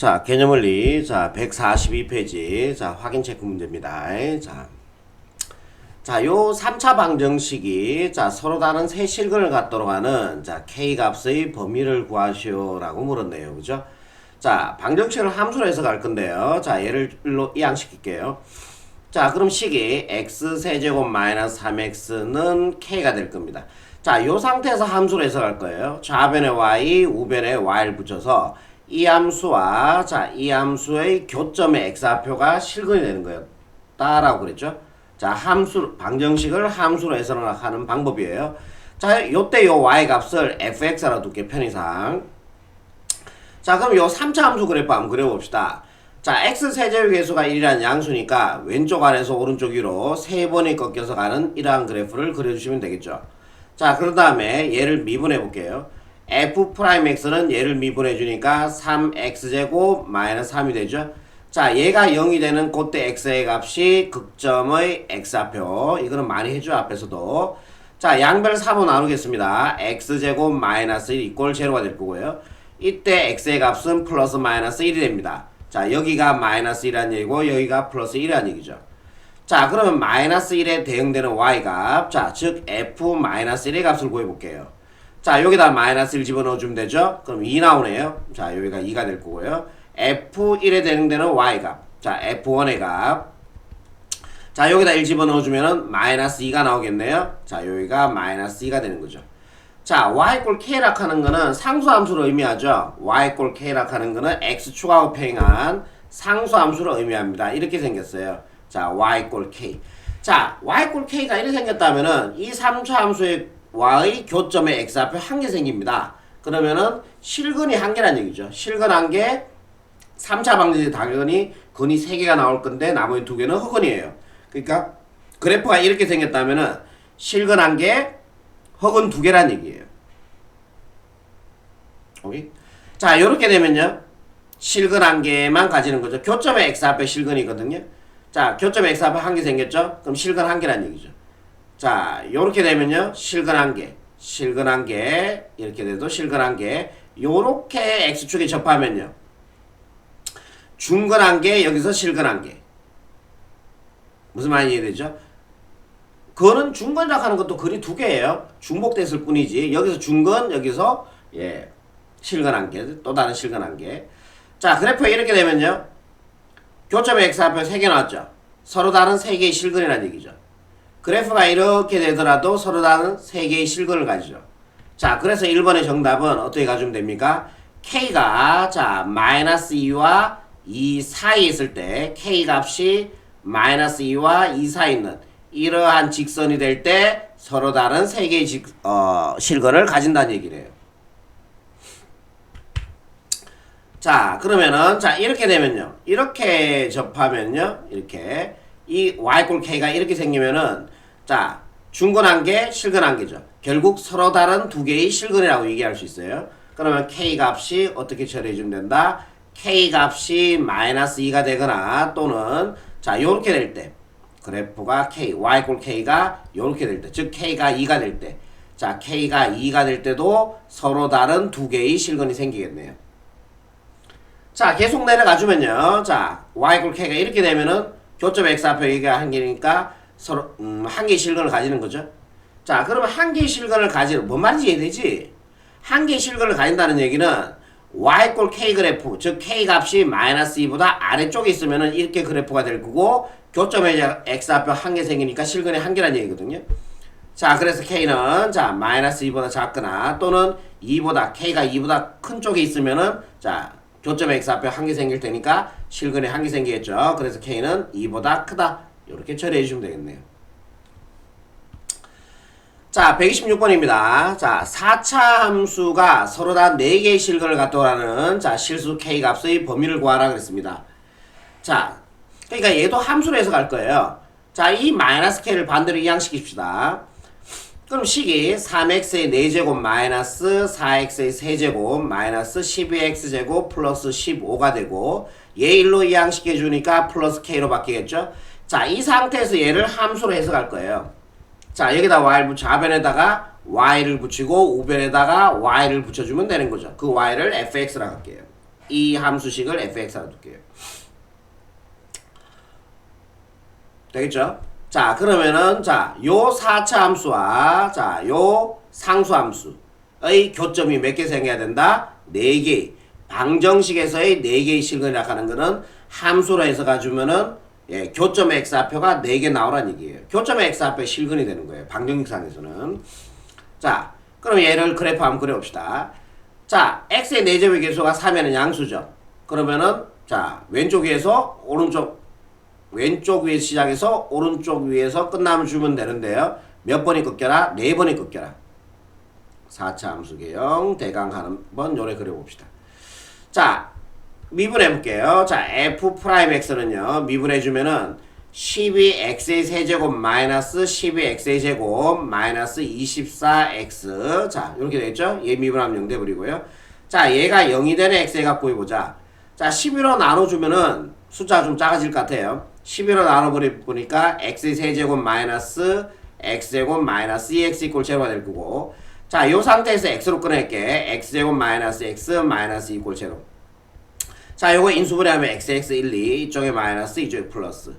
자, 개념원리. 자, 142페이지. 자, 확인 체크 문제입니다. 자. 자, 요 3차 방정식이 자, 서로 다른 세 실근을 갖도록 하는 자, k 값의 범위를 구하시오라고 물었네요. 그죠? 자, 방정식을 함수로 해서 갈 건데요. 자, 예를 로 이항시킬게요. 자, 그럼 식이 x 세제곱 마이너스 3x는 k가 될 겁니다. 자, 요 상태에서 함수로 해서 갈 거예요. 좌변에 y, 우변에 y를 붙여서 이 함수와 자, 이 함수의 교점의 x좌표가 실근이 되는 거예요. 따라고 그랬죠? 자, 함수 방정식을 함수로 해석하는 방법이에요. 자, 요때 요 y 값을 fx라고 둘게 편의상. 자, 그럼 요 3차 함수 그래프 한번 그려 봅시다. 자, x 세제곱 계수가 1이라는 양수니까 왼쪽 아래에서 오른쪽 위로 세 번이 꺾여서 가는 이러한 그래프를 그려 주시면 되겠죠. 자, 그런 다음에 얘를 미분해 볼게요. F 프라임 x는 얘를 미분해 주니까 3x제곱 마이너스 3이 되죠. 자, 얘가 0이 되는 그때 x의 값이 극점의 x좌표. 이거는 많이 해줘 앞에서도. 자, 양별 3로 나누겠습니다. x제곱 마이너스 1 이꼴 제로가 될 거고요. 이때 x의 값은 플러스 마이너스 1이 됩니다. 자, 여기가 마이너스 1이라는 얘기고 여기가 플러스 1이라는 얘기죠. 자, 그러면 마이너스 1에 대응되는 y값. 자, 즉 f 마이너스 1의 값을 구해볼게요. 자, 여기다 마이너스 1 집어넣어주면 되죠? 그럼 2 나오네요. 자, 여기가 2가 될 거고요. f1에 대응되는 y값. 자, f1의 값. 자, 여기다 1 집어넣어주면은 마이너스 2가 나오겠네요. 자, 여기가 마이너스 2가 되는 거죠. 자, y 꼴 k락 하는 거는 상수함수를 의미하죠. y 꼴 k락 하는 거는 x 추가하고 평행한 상수함수를 의미합니다. 이렇게 생겼어요. 자, y 꼴 k. 자, y 꼴 k가 이렇게 생겼다면은 이 3차 함수의 y의 교점에 x 앞에 한 개 생깁니다. 그러면은 실근이 한 개란 얘기죠. 실근 한 개, 3차 방정식 당연히 근이 3개가 나올 건데 나머지 두 개는 흑근이에요. 그러니까 그래프가 이렇게 생겼다면은 실근 한 개, 흑은 두 개란 얘기예요. 오케이? 자, 이렇게 되면요. 실근 한 개만 가지는 거죠. 교점의 x 앞에 실근이거든요. 자, 교점의 x 앞에 한 개 생겼죠? 그럼 실근 한 개란 얘기죠. 자, 요렇게 되면요. 실근 한 개, 실근 한 개, 이렇게 돼도 실근 한 개. 요렇게 x축에 접하면요. 중근 한 개, 여기서 실근 한 개. 무슨 말인지 이해되죠? 그거는 중근이라고 하는 것도 글이 두 개예요. 중복됐을 뿐이지. 여기서 중근, 여기서 예 실근 한 개, 또 다른 실근 한 개. 자, 그래프가 이렇게 되면요. 교점의 x 앞에 세개 나왔죠. 서로 다른 세 개의 실근이라는 얘기죠. 그래프가 이렇게 되더라도 서로 다른 세 개의 실근을 가지죠. 자, 그래서 1번의 정답은 어떻게 가주면 됩니까? k가 자 마이너스 2와 2 사이에 있을 때 k 값이 마이너스 2와 2 사이에 있는 이러한 직선이 될 때 서로 다른 세 개의 직, 어, 실근을 가진다는 얘기래요. 자, 그러면은 자 이렇게 되면요. 이렇게 접하면요. 이렇게 이 y 꼴 k가 이렇게 생기면은 자 중근 한 개, 실근 한 개죠. 결국 서로 다른 두 개의 실근이라고 얘기할 수 있어요. 그러면 k 값이 어떻게 처리해 주면 된다? k 값이 마이너스 2가 되거나 또는 자 요렇게 될 때 그래프가 k, y 꼴 k가 요렇게 될 때, 즉 k가 2가 될 때, 자 k가 2가 될 때도 서로 다른 두 개의 실근이 생기겠네요. 자 계속 내려가 주면요, 자 y 꼴 k가 이렇게 되면은 교점 x 앞에 여기가 한 개니까 서로 음, 한 개의 실근을 가지는 거죠. 자 그러면 한 개의 실근을 가지는 뭔 말인지 이해되지? 한 개의 실근을 가진다는 얘기는 y 꼴 k 그래프 즉 k 값이 마이너스 2보다 아래쪽에 있으면은 이렇게 그래프가 될 거고 이제 x 앞에 한 개 생기니까 실근이 한 개란 얘기거든요. 자 그래서 k는 자 마이너스 2보다 작거나 또는 2보다 k가 2보다 큰 쪽에 있으면은 자 교점에 x 앞에 한 개 생길 테니까 실근이 한개 생기겠죠. 그래서 k는 2보다 크다 이렇게 처리해 주시면 되겠네요. 자, 126번입니다. 자, 4차 함수가 서로 다 4개의 실근을 갖도라는 자, 실수 k 값의 범위를 구하라 그랬습니다. 자, 그러니까 얘도 함수로 해서 갈 거예요. 자, 이 마이너스 k를 반대로 이항시킵시다. 그럼 식이 3x의 4제곱 마이너스 4x의 세제곱 마이너스 12x제곱 플러스 15가 되고 얘 1로 이항시켜 주니까 플러스 k로 바뀌겠죠? 자, 이 상태에서 얘를 함수로 해석할 거예요. 자, 여기다 y를 붙여 좌변에다가 y를 붙이고 우변에다가 y를 붙여주면 되는 거죠. 그 y를 fx라고 할게요. 이 함수식을 fx라고 둘게요. 되겠죠? 자, 그러면은 자, 요 4차 함수와 자, 요 상수 함수의 교점이 몇 개 생겨야 된다? 4개. 방정식에서의 4개의 실근이라 하는 거는 함수로 해서 가주면은 예, 교점 x좌표가 4개 나오란 얘기예요. 교점 x좌표의 실근이 되는 거예요. 방정식상에서는. 자, 그럼 얘를 그래프 한번 그려봅시다. 자, x의 4제곱의 개수가 3에는 양수죠. 그러면은 자, 왼쪽 위에서 오른쪽 왼쪽 위에 시작해서 오른쪽 위에서 끝나면 주면 되는데요. 몇 번이 꺾여라? 네 번이 꺾여라. 4차 함수 개형 대강 한번 요래 그려봅시다. 자, 미분해 볼게요. 자, f 프라임 x는요. 미분해 주면은 12x의 세제곱 마이너스 12x의 제곱 마이너스 24x 자 이렇게 되겠죠? 얘 미분하면 0 돼 버리고요. 자 얘가 0이 되는 x의 값 구해보자. 자 11로 나눠주면은 숫자가 좀 작아질 것 같아요. 11로 나눠버리니까 x의 세제곱 마이너스 x제곱 마이너스 2x 이꼴 제로가 될 거고. 자이 상태에서 x로 꺼낼게. x제곱 마이너스 x 마이너스 이꼴 제로. 자 요거 인수분해하면 xx 1, 2 이쪽에 마이너스 이쪽에 플러스.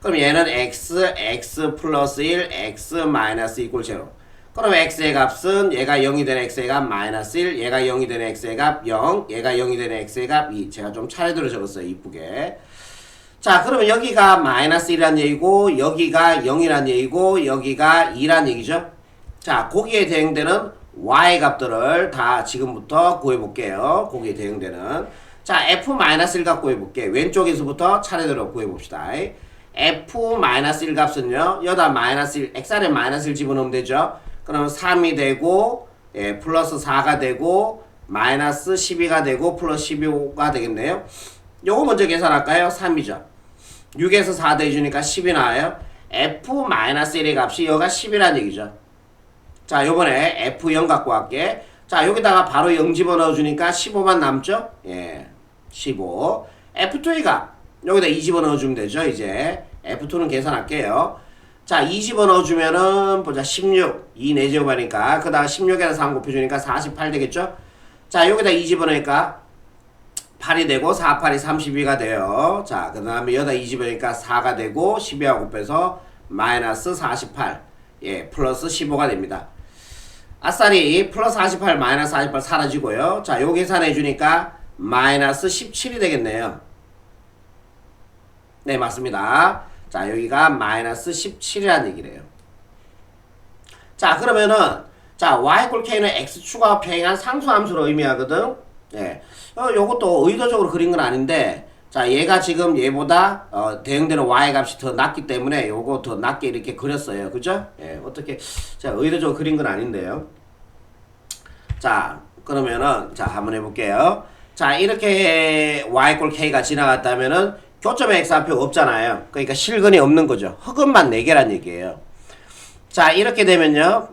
그럼 얘는 x, x 플러스 1, x 마이너스 이꼴 제로. 그럼 x의 값은 얘가 0이 되는 x의 값 마이너스 1 얘가 0이 되는 x의 값 0, 얘가 0이 되는 x의 값 2 제가 좀 차례대로 적었어요 이쁘게 자 그러면 여기가 마이너스 1이란 얘기고 여기가 0이란 얘기고 여기가 2란 얘기죠? 자 거기에 대응되는 y 값들을 다 지금부터 구해볼게요. 거기에 대응되는. 자 f-1 값 구해볼게. 왼쪽에서부터 차례대로 구해봅시다. f-1 값은요 여기다 마이너스 1 xr에 마이너스 1 집어넣으면 되죠? 그러면 3이 되고 예, 플러스 4가 되고 마이너스 12가 되고 플러스 15가 되겠네요. 요거 먼저 계산할까요? 3이죠 6에서 4 대주니까 10이 나와요. F-1의 값이 여기가 10이란 얘기죠. 자 요번에 f0 갖고 갈게. 자 여기다가 바로 0 집어넣어 주니까 15만 남죠? 예 15 f2의 값. 여기다 2 집어넣어 주면 되죠 이제. F2는 계산할게요. 자, 2 집어넣어 주면은 보자 16, 2 4제곱 하니까. 그 다음 16에다 3 곱해 주니까 48 되겠죠? 자, 여기다 2 집어넣으니까 8이 되고 4, 8이 32가 돼요. 자, 그 다음에 여기다 2 집어넣으니까 4가 되고 12하고 빼서 마이너스 48. 예, 플러스 15가 됩니다. 아싸리 플러스 48 마이너스 48 사라지고요. 자, 요 계산해 주니까 마이너스 17이 되겠네요. 네, 맞습니다. 자, 여기가 마이너스 17이라는 얘기래요. 자, 그러면은 자, y 꼴 k는 x축과 평행한 상수함수로 의미하거든. 예. 어, 요것도 의도적으로 그린 건 아닌데 자, 얘가 지금 얘보다 어, 대응되는 y 값이 더 낮기 때문에 요거 더 낮게 이렇게 그렸어요. 그죠? 예. 어떻게 자, 의도적으로 그린 건 아닌데요. 자, 그러면은 자, 한번 해 볼게요. 자, 이렇게 y 꼴 k가 지나갔다면은 교점의 x좌표 없잖아요. 그러니까 실근이 없는 거죠. 흑은만 4개란 얘기예요. 자, 이렇게 되면요.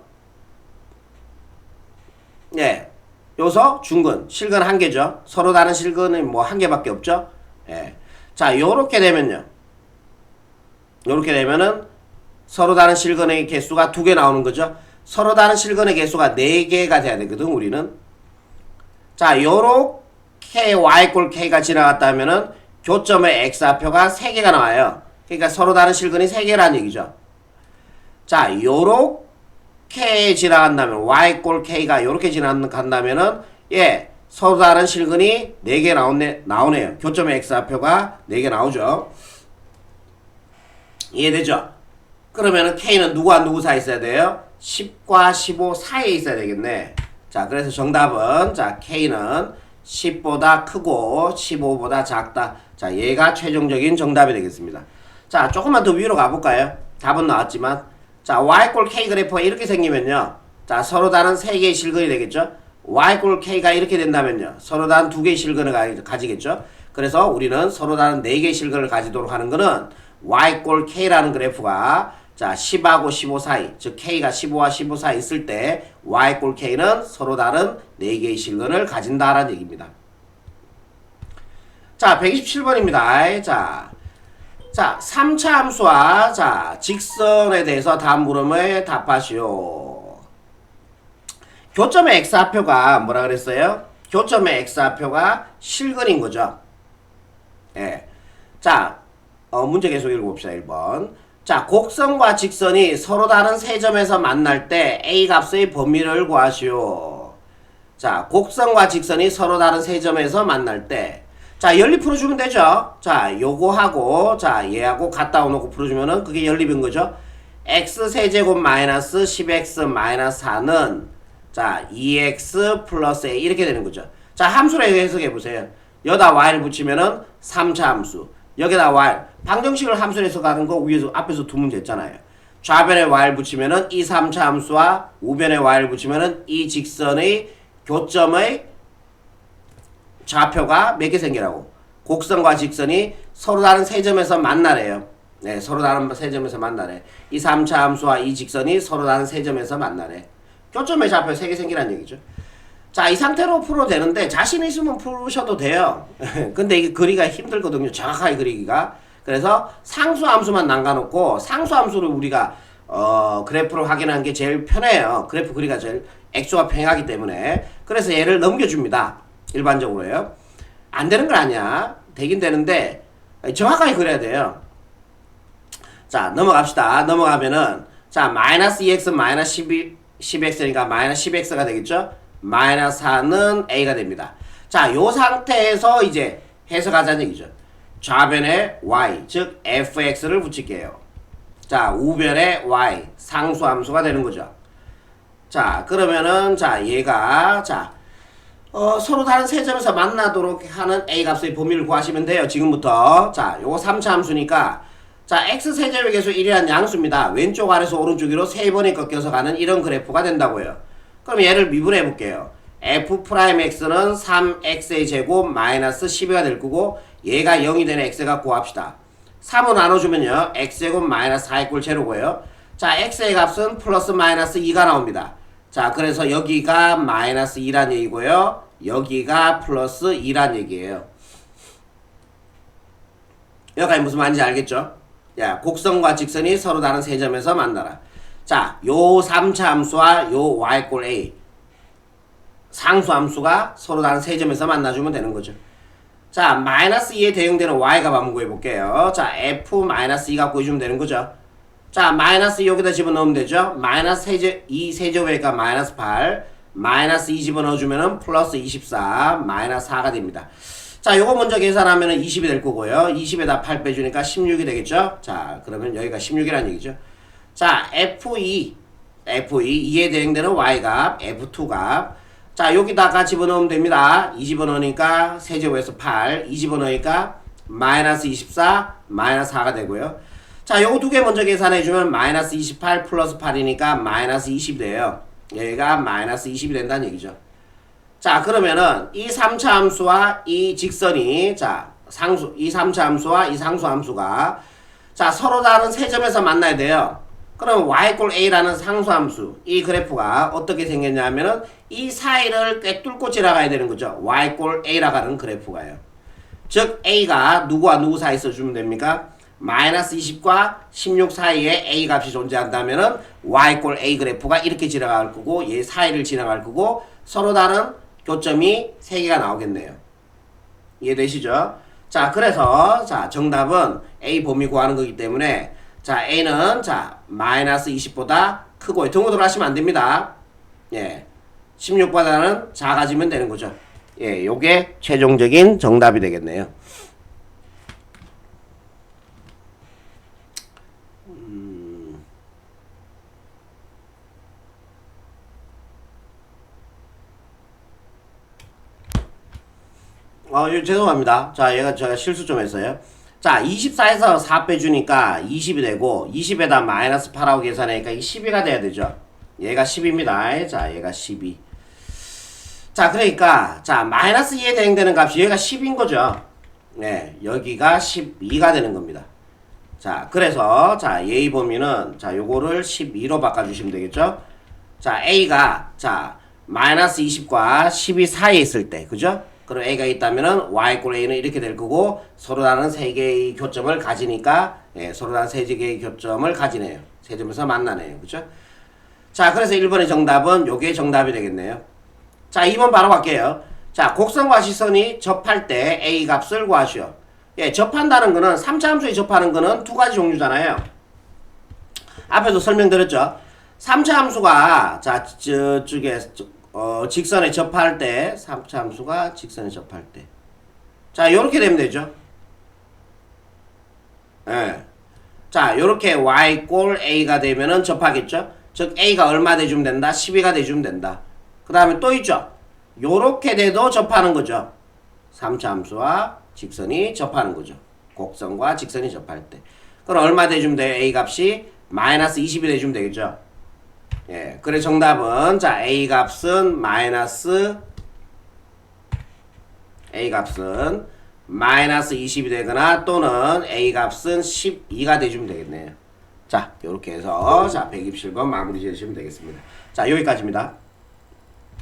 예. 요서 중근, 실근 한 개죠. 서로 다른 실근이 뭐 한 개밖에 없죠. 예. 자, 요렇게 되면요. 요렇게 되면은 서로 다른 실근의 개수가 두 개 나오는 거죠. 서로 다른 실근의 개수가 네 개가 돼야 되거든, 우리는. 자, 요렇게 y꼴 k가 지나갔다면은 교점의 x좌표가 3개가 나와요. 그러니까 서로 다른 실근이 3개라는 얘기죠. 자, 요렇게 지나간다면 y꼴 k가 요렇게 지나간다면은 예, 서로 다른 실근이 4개 나오네, 나오네요. 교점의 x좌표가 4개 나오죠. 이해되죠? 그러면은 k는 누구와 누구 사이 있어야 돼요? 10과 15 사이에 있어야 되겠네. 자, 그래서 정답은 자, k는 10보다 크고 15보다 작다. 자, 얘가 최종적인 정답이 되겠습니다. 자, 조금만 더 위로 가볼까요? 답은 나왔지만. 자, y꼴 k 그래프가 이렇게 생기면요. 자, 서로 다른 3개의 실근이 되겠죠? y꼴 k가 이렇게 된다면요. 서로 다른 2개의 실근을 가- 가지겠죠? 그래서 우리는 서로 다른 4개의 실근을 가지도록 하는 거는 y꼴 k라는 그래프가 자, 10하고 15 사이, 즉 k가 15와 15 사이 있을 때 y꼴 k는 서로 다른 4개의 실근을 가진다라는 얘기입니다. 자, 127번입니다. 자, 자, 3차 함수와 자, 직선에 대해서 다음 물음에 답하시오. 교점의 x좌표가 뭐라 그랬어요? 교점의 x좌표가 실근인 거죠. 예. 자, 어, 문제 계속 읽어봅시다. 1번. 자, 곡선과 직선이 서로 다른 세 점에서 만날 때 a 값의 범위를 구하시오. 자, 곡선과 직선이 서로 다른 세 점에서 만날 때 자, 연립 풀어주면 되죠. 자, 요거 하고 자, 얘하고 갖다 놓고 풀어주면은 그게 연립인 거죠. x 세제곱 마이너스 10x 마이너스 4는 자 2x 플러스 a 이렇게 되는 거죠. 자 함수로 해석해 보세요. 여기다 y를 붙이면은 3차 함수. 여기다 y 방정식을 함수로 해석하는 거 위에서 앞에서 두 문제 했잖아요. 좌변에 y를 붙이면은 이 3차 함수와 우변에 y를 붙이면은 이 직선의 교점의 좌표가 몇 개 생기라고? 곡선과 직선이 서로 다른 세 점에서 만나래요. 네, 서로 다른 세 점에서 만나래. 이 3차 함수와 이 직선이 서로 다른 세 점에서 만나래. 교점의 좌표 세 개 생기란 얘기죠. 자, 이 상태로 풀어도 되는데 자신 있으면 풀으셔도 돼요. 근데 이게 그리기가 힘들거든요. 정확하게 그리기가. 그래서 상수 함수만 남겨놓고 상수 함수를 우리가 어, 그래프로 확인하는 게 제일 편해요. 그래프 그리기가 제일 액수가 평행하기 때문에. 그래서 얘를 넘겨줍니다. 일반적으로요. 안 되는 건 아니야. 되긴 되는데 정확하게 그려야 돼요. 자 넘어갑시다. 넘어가면은 자 마이너스 2x 마이너스 12, 10x니까 마이너스 10x가 되겠죠. 마이너스 4는 a가 됩니다. 자 요 상태에서 이제 해석하자는 얘기죠. 좌변에 y 즉 fx를 붙일게요. 자 우변에 y 상수함수가 되는 거죠. 자 그러면은 자 얘가 자 어, 서로 다른 세 점에서 만나도록 하는 a 값의 범위를 구하시면 돼요. 지금부터 자 요거 3차 함수니까 자 x 세제곱의 개수 1이란 양수입니다. 왼쪽 아래서 오른쪽 위로 세 번에 꺾여서 가는 이런 그래프가 된다고요. 그럼 얘를 미분해 볼게요. f 프라임 x는 3x의 제곱 마이너스 12가 될 거고 얘가 0이 되는 x가 구합시다. 3을 나눠주면요. x제곱 마이너스 4의 꼴 제로고요. 자 x의 값은 플러스 마이너스 2가 나옵니다. 자 그래서 여기가 마이너스 2란 얘기고요. 여기가 플러스 2란 얘기예요. 여기까지 무슨 말인지 알겠죠? 야, 곡선과 직선이 서로 다른 세 점에서 만나라. 자, 요 3차 함수와 요 y꼴 a 상수 함수가 서로 다른 세 점에서 만나주면 되는 거죠. 자, 마이너스 2에 대응되는 y값 한번 구해볼게요. 자, f 마이너스 2가 구해주면 되는 거죠. 자, 마이너스 2 여기다 집어넣으면 되죠. 마이너스 세제, 2 세제곱이니까 마이너스 8, 마이너스 2 집어넣어주면은 플러스 24, 마이너스 4가 됩니다. 자, 요거 먼저 계산하면은 20이 될 거고요. 20에다 8 빼주니까 16이 되겠죠? 자, 그러면 여기가 16이라는 얘기죠. 자, F2, F2, 2에 대응되는 Y값, F2 값. 자, 여기다가 집어넣으면 됩니다. 2 집어넣으니까 세제곱에서 8, 2 집어넣으니까 마이너스 24, 마이너스 4가 되고요. 자, 요거 두 개 먼저 계산해주면 마이너스 28 플러스 8이니까 마이너스 20이 돼요. 얘가 마이너스 20이 된다는 얘기죠. 자 그러면은 이 3차 함수와 이 직선이 자 상수 이 3차 함수와 이 상수 함수가 자 서로 다른 세 점에서 만나야 돼요. 그럼 y꼴 a라는 상수 함수 이 그래프가 어떻게 생겼냐면은 이 사이를 꿰뚫고 지나가야 되는 거죠. y꼴 a라고 하는 그래프가요. 즉 a가 누구와 누구 사이 써주면 됩니까? 마이너스 20과 16 사이에 a 값이 존재한다면은 y꼴 a 그래프가 이렇게 지나갈 거고 얘 사이를 지나갈 거고 서로 다른 교점이 3개가 나오겠네요. 이해되시죠? 자, 그래서 자, 정답은 A 범위 구하는 거기 때문에 자, A는 자, 마이너스 20보다 크고 등호도로 하시면 안 됩니다. 예. 16보다는 작아지면 되는 거죠. 예, 요게 최종적인 정답이 되겠네요. 아, 예, 죄송합니다. 자, 얘가 제가 실수 좀 했어요. 자, 24에서 4 빼주니까 20이 되고, 20에다 마이너스 8하고 계산하니까 이게 12가 돼야 되죠. 얘가 10입니다. 자, 얘가 12. 자, 그러니까, 자, 마이너스 2에 대응되는 값이 얘가 10인 거죠. 네, 여기가 12가 되는 겁니다. 자, 그래서, 자, 예의 범위는, 자, 요거를 12로 바꿔주시면 되겠죠? 자, A가, 자, 마이너스 20과 12 사이에 있을 때, 그죠? 그럼 A가 있다면은 Y꼴 A는 이렇게 될 거고 서로 다른 세 개의 교점을 가지니까 예, 서로 다른 세 개의 교점을 가지네요. 세 점에서 만나네요. 그죠? 자, 그래서 1번의 정답은 요게 정답이 되겠네요. 자, 2번 바로 갈게요. 자, 곡선과 시선이 접할 때 A 값을 구하시오. 예, 접한다는 거는 3차 함수에 접하는 거는 두 가지 종류잖아요. 앞에도 설명드렸죠. 3차 함수가 자, 저쪽에 저- 어, 직선에 접할 때 3차 함수가 직선에 접할 때. 자, 요렇게 되면 되죠. 예. 자, 요렇게 y 꼴 a가 되면은 접하겠죠? 즉 a가 얼마 대주면 된다? 12가 대주면 된다. 그 다음에 또 있죠? 요렇게 돼도 접하는 거죠. 3차 함수와 직선이 접하는 거죠. 곡선과 직선이 접할 때. 그럼 얼마 대주면 돼요? a 값이 마이너스 20이 대주면 되겠죠? 예. 그래 정답은 자, a 값은 마이너스 a 값은 마이너스 20이 되거나 또는 a 값은 12가 돼주면 되겠네요. 자, 이렇게 해서 자 127번 마무리 지으시면 되겠습니다. 자, 여기까지입니다.